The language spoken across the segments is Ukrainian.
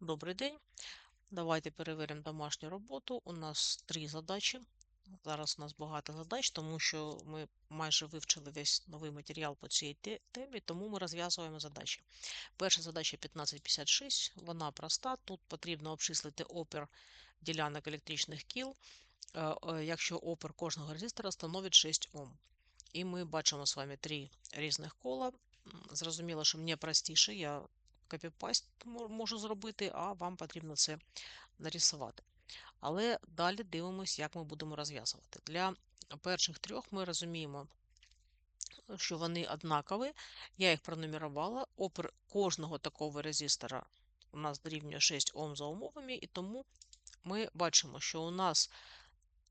Добрий день. Давайте перевіримо домашню роботу. У нас три задачі. Зараз у нас багато задач, тому що ми майже вивчили весь новий матеріал по цій темі, тому ми розв'язуємо задачі. Перша задача 1556, вона проста. Тут потрібно обчислити опір ділянок електричних кіл, е, е, якщо опір кожного резистора становить 6 Ом. І ми бачимо з вами три різних кола. Зрозуміло, що мені простіше, я копіпаст мо- можу зробити, а вам потрібно це нарисувати. Але далі дивимося, як ми будемо розв'язувати. Для перших трьох ми розуміємо, що вони однакові. Я їх пронумерувала. Опір кожного такого резистора у нас дорівнює 6 Ом за умовами, і тому ми бачимо, що у нас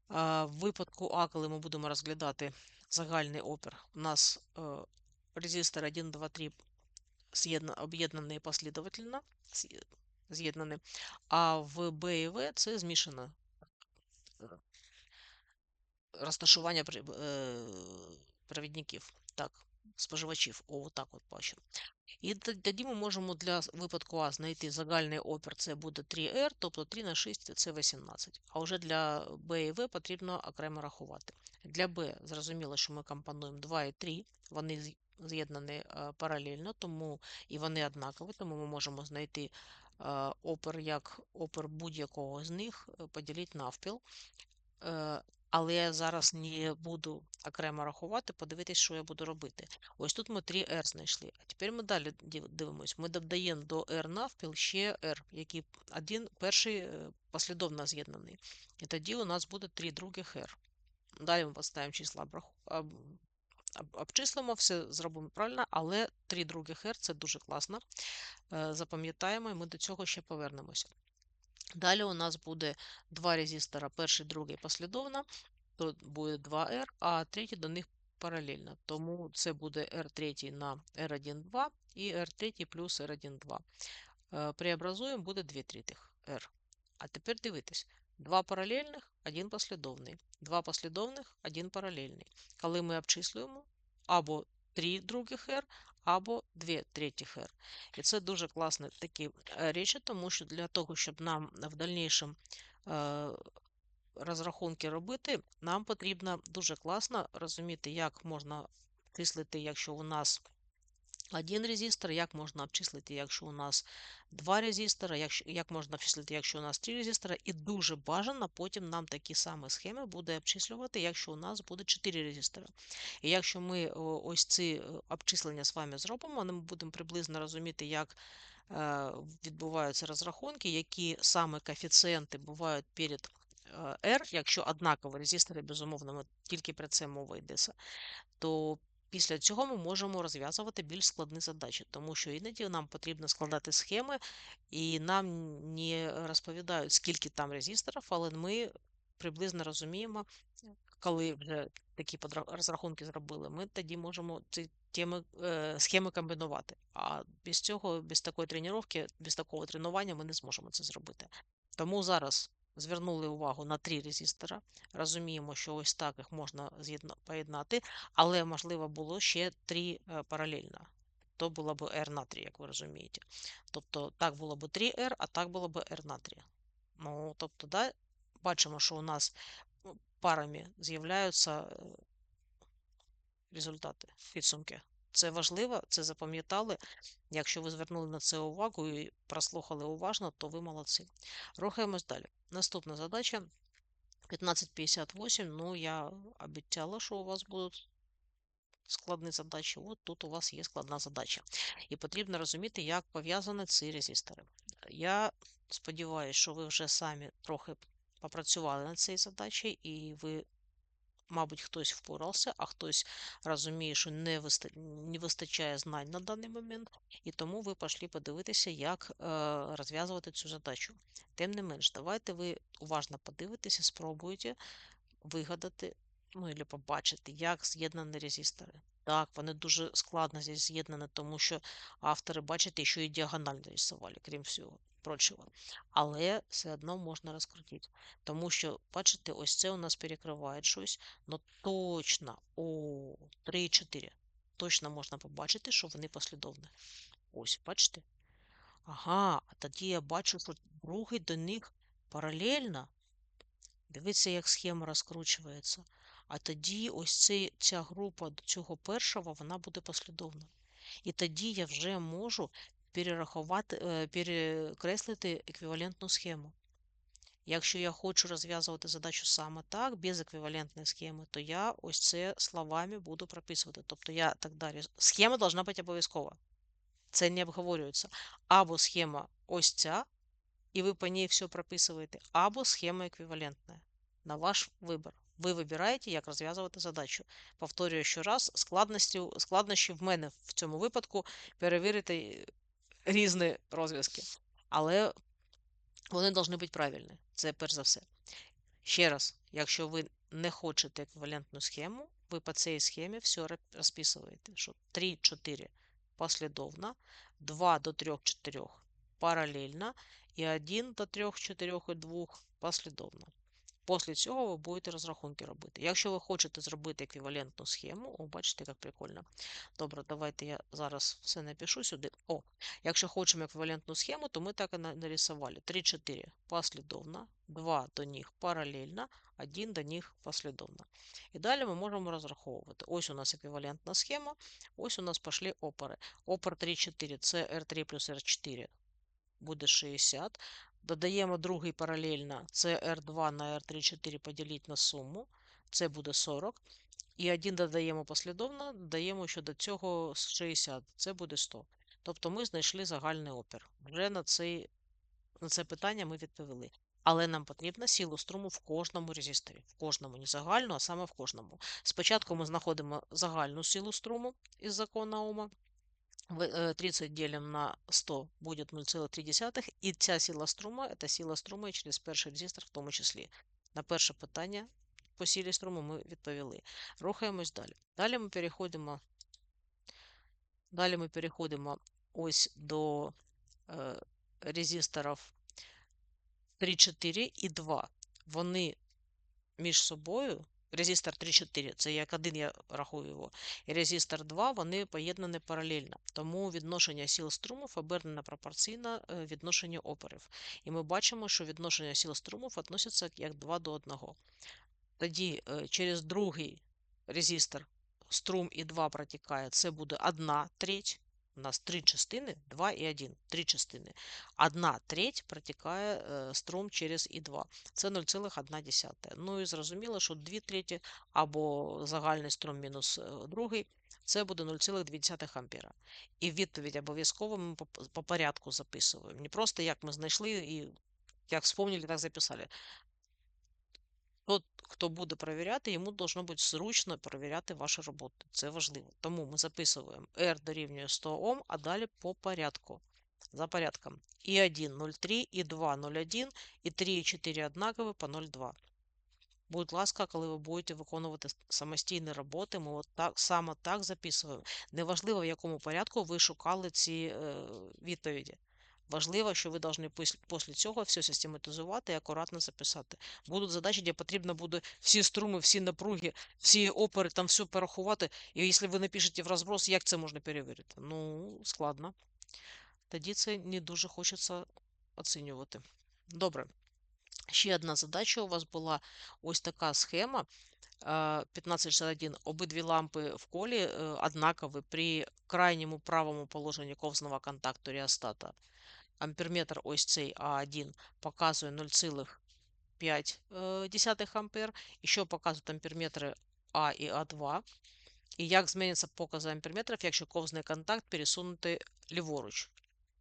в випадку А, коли ми будемо розглядати загальний опір, у нас е, резистор 1, 2, 3 об'єднані послідовательно, з'є- з'єднані, а в Б і В це змішане е, розташування е, провідників, так, споживачів. О, так от бачимо. І тоді ми можемо для випадку А знайти загальний опір, це буде 3R, тобто 3 на 6 це 18. А вже для Б і В потрібно окремо рахувати. Для Б зрозуміло, що ми компонуємо 2 і 3, вони з'єднані е, паралельно, тому і вони однакові, тому ми можемо знайти е, опір як опір будь-якого з них, е, поділити навпіл. Але я зараз не буду окремо рахувати, подивитись, що я буду робити. Ось тут ми 3R знайшли. А тепер ми далі див- дивимось. Ми додаємо до R навпіл ще R, який один перший послідовно з'єднаний. І тоді у нас буде 3 других R. Далі ми поставимо числа, обчислимо, все зробимо правильно, але 3 других R це дуже класно. Е, запам'ятаємо, і ми до цього ще повернемося. Далі у нас буде два резистора, перший, другий послідовно, тут буде 2R, а третій до них паралельно. Тому це буде R3 на R1,2 і R3 плюс R1,2. Е, преобразуємо, буде 2 третіх R. А тепер дивитись, Два паралельних, один послідовний, два послідовних, один паралельний. Коли ми обчислюємо або 3 других R, або дві третіх R. І це дуже класні такі э, речі, тому що для того, щоб нам в дальнішому э, розрахунки робити, нам потрібно дуже класно розуміти, як можна обчислити, якщо у нас один резистор, як можна обчислити, якщо у нас два резистора, як, як можна обчислити, якщо у нас три резистора, і дуже бажано потім нам такі самі схеми буде обчислювати, якщо у нас буде 4 резистора. І якщо ми ось ці е, обчислення з вами зробимо, ми будемо приблизно розуміти, як е, відбуваються розрахунки, які саме коефіцієнти бувають перед е, R, якщо однакові резистори, безумовно, тільки про це мова йдеться, то після цього ми можемо розв'язувати більш складні задачі, тому що іноді нам потрібно складати схеми, і нам не розповідають, скільки там резисторів, але ми приблизно розуміємо, коли вже такі розрахунки зробили, ми тоді можемо ці теми, е, схеми комбінувати. А без цього, без такої тренування, без такого тренування ми не зможемо це зробити. Тому зараз звернули увагу на три резистора. Розуміємо, що ось так їх можна поєднати, але можливо було ще три е, паралельно. То було б R на 3, як ви розумієте. Тобто так було б 3R, а так було б R на 3. Ну, тобто, да, бачимо, що у нас ну, парами з'являються е, результати, підсумки. Це важливо, це запам'ятали. Якщо ви звернули на це увагу і прослухали уважно, то ви молодці. Рухаємось далі. Наступна задача 1558. Ну, я обіцяла, що у вас будуть складні задачі. От тут у вас є складна задача. І потрібно розуміти, як пов'язані ці резистори. Я сподіваюся, що ви вже самі трохи попрацювали над цією задачею, і ви, мабуть, хтось впорався, а хтось розуміє, що не, не вистачає знань на даний момент, і тому ви пішли подивитися, як е, розв'язувати цю задачу. Тим не менш, давайте ви уважно подивитеся, спробуйте вигадати, ну, або побачити, як з'єднані резистори. Так, вони дуже складно з'єднані, тому що автори, бачите, що і діагонально рисували, крім всього прочого. Але все одно можна розкрутити. Тому що, бачите, ось це у нас перекриває щось, ну точно, о, 3-4. Точно можна побачити, що вони послідовні. Ось, бачите? Ага, а тоді я бачу, що другий до них паралельно. Дивіться, як схема розкручується. А тоді ось цей, ця група до цього першого, вона буде послідовна. І тоді я вже можу перерахувати, е, перекреслити еквівалентну схему. Якщо я хочу розв'язувати задачу саме так, без еквівалентної схеми, то я ось це словами буду прописувати. Тобто я так далі. Схема должна бути обов'язкова. Це не обговорюється. Або схема ось ця, і ви по ній все прописуєте, або схема еквівалентна. На ваш вибір. Ви вибираєте, як розв'язувати задачу. Повторюю ще раз, складнощі в мене в цьому випадку перевірити різні розв'язки. Але вони повинні бути правильні. Це перш за все. Ще раз, якщо ви не хочете еквівалентну схему, ви по цій схемі все розписуєте, що 3, 4 послідовно, 2 до 3, 4 паралельно і 1 до 3, 4 і 2 послідовно. Після цього ви будете розрахунки робити. Якщо ви хочете зробити еквівалентну схему, о, бачите, як прикольно. Добре, давайте я зараз все напишу сюди. О, якщо хочемо еквівалентну схему, то ми так і нарисували. 3-4 послідовно, 2 до них паралельно, 1 до них послідовно. І далі ми можемо розраховувати. Ось у нас еквівалентна схема, ось у нас пішли опори. Опор 3-4 це R3 плюс R4 буде 60. Додаємо другий паралельно, це R2 на R3, 4 на суму, це буде 40. І один додаємо послідовно, додаємо ще до цього 60, це буде 100. Тобто ми знайшли загальний опір. Вже на, цей, на це питання ми відповіли. Але нам потрібна силу струму в кожному резисторі. В кожному, не загальну, а саме в кожному. Спочатку ми знаходимо загальну силу струму із закону Ома. 30 э, делим на 100 будет 0,3. І ця сила струма це сила струму через перший резистор в тому числі. На перше питання по силі струму ми відповіли. Рухаємось далі. Далі ми переходимо далі ми переходимо ось до е, резисторів 3, 4 і 2. Вони між собою Резистор 3-4, це як один я рахую його. І резистор 2, вони поєднані паралельно. Тому відношення сил струмів обернено пропорційно е, відношенню опорів. І ми бачимо, що відношення сил струмів відносяться як 2 до 1. Тоді е, через другий резистор струм і 2 протікає, це буде 1 треть. У нас три частини, 2 і 1, три частини. Одна треть протікає е, струм через І2. Це 0,1. Ну і зрозуміло, що 2 треті або загальний струм мінус е, другий, це буде 0,2 ампера. І відповідь обов'язково ми по порядку записуємо. Не просто як ми знайшли і як вспомнили, так записали. Тот, хто буде перевіряти, йому должно бути зручно перевіряти вашу роботу. Це важливо. Тому ми записуємо R дорівнює 100 Ом, а далі по порядку. За порядком. І 1 0,3, і 2 0,1, і 3 і 4 однакові по 0,2. Будь ласка, коли ви будете виконувати самостійні роботи, ми от так, саме так записуємо. Неважливо, в якому порядку ви шукали ці е, відповіді. Важливо, що ви повинні після цього все систематизувати і акуратно записати. Будуть задачі, де потрібно буде всі струми, всі напруги, всі опери, там все порахувати. І якщо ви напишете в розброс, як це можна перевірити? Ну, складно. Тоді це не дуже хочеться оцінювати. Добре. Ще одна задача у вас була ось така схема. 1561. Обидві лампи в колі е, однакові при крайньому правому положенні ковзного контакту реостата амперметр ось цей А1 показує 0,5 ампер. І що показують амперметри А і А2. І як зміняться покази амперметрів, якщо ковзний контакт пересунути ліворуч.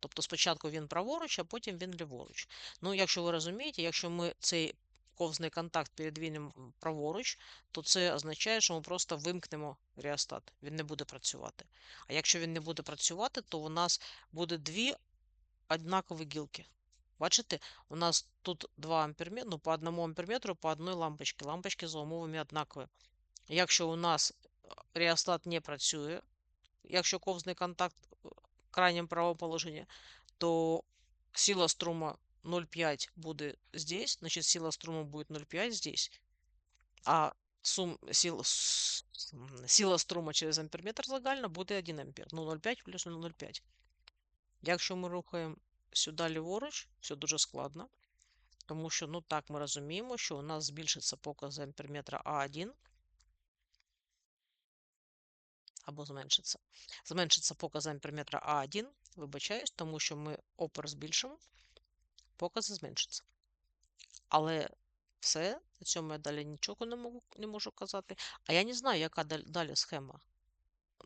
Тобто спочатку він праворуч, а потім він ліворуч. Ну, якщо ви розумієте, якщо ми цей ковзний контакт передвінемо праворуч, то це означає, що ми просто вимкнемо реостат. Він не буде працювати. А якщо він не буде працювати, то у нас буде дві однакові гілки. Бачите, у нас тут 2 амперметра, ну, по одному амперметру по одній лампочці. Лампочки за умовами однакові. Якщо у нас реостат не працює, якщо ковзний контакт в крайньому правому положенні, то сила струма 0,5 буде здесь, значить сила струма буде 0,5 здесь, а сум, сила, сила струма через амперметр загальна буде 1 ампер. Ну, 0,5 плюс 0,5. Якщо ми рухаємо сюди ліворуч, все дуже складно. Тому що, ну так, ми розуміємо, що у нас збільшиться показ амперметра А1 або зменшиться. Зменшиться показ амперметра А1, вибачаюсь, тому що ми опер збільшимо, покази зменшаться. Але все, на цьому я далі нічого не можу, не можу казати. А я не знаю, яка далі схема.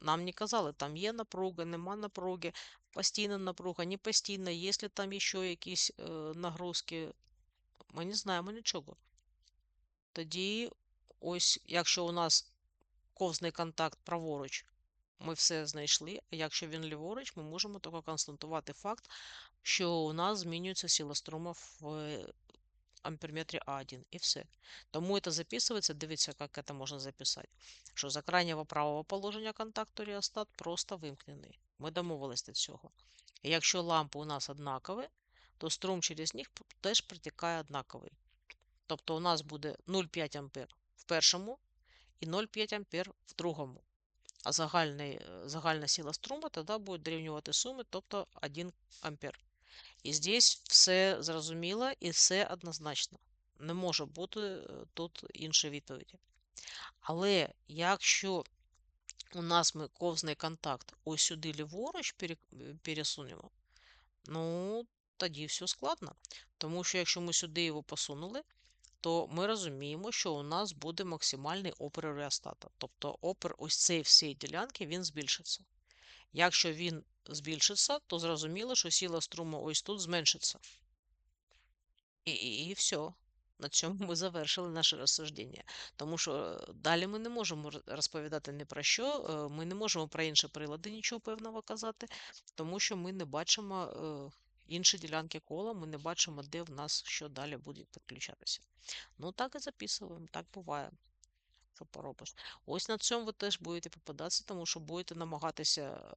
Нам не казали, там є напруга, нема напруги, постійна напруга, не постійна, є ли там ще якісь е, нагрузки. Ми не знаємо нічого. Тоді, ось, якщо у нас ковзний контакт праворуч, ми все знайшли. А якщо він ліворуч, ми можемо тільки констатувати факт, що у нас змінюється сила струму в е, амперметрі А1 і все. Тому це записується, дивіться, як це можна записати. Що за крайнього правого положення контакту реостат просто вимкнений. Ми домовились до цього. І якщо лампи у нас однакові, то струм через них теж протікає однаковий. Тобто у нас буде 0,5 ампер в першому і 0,5 ампер в другому. А загальний, е, загальна сила струму тоді буде дорівнювати суми, тобто 1 ампер. І здесь все зрозуміло і все однозначно. Не може бути е, тут іншої відповіді. Але якщо у нас ми ковзний контакт ось сюди ліворуч е, пересунемо, ну, тоді все складно. Тому що якщо ми сюди його посунули, то ми розуміємо, що у нас буде максимальний опір реостата. Тобто опір ось цієї всієї ділянки він збільшиться. Якщо він збільшиться, то зрозуміло, що сила струму ось тут зменшиться. І, і, і все. На цьому ми завершили наше розсуждення. Тому що е, далі ми не можемо розповідати ні про що, е, ми не можемо про інші прилади нічого певного казати, тому що ми не бачимо інші ділянки кола, ми не бачимо, де в нас що далі буде підключатися. Ну, так і записуємо, так буває. Що поробиш. Ось на цьому ви теж будете попадатися, тому що будете намагатися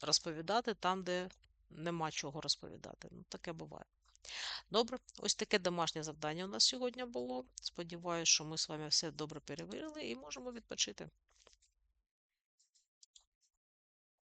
розповідати там, де нема чого розповідати. Ну, таке буває. Добре, ось таке домашнє завдання у нас сьогодні було. Сподіваюсь, що ми з вами все добре перевірили і можемо відпочити.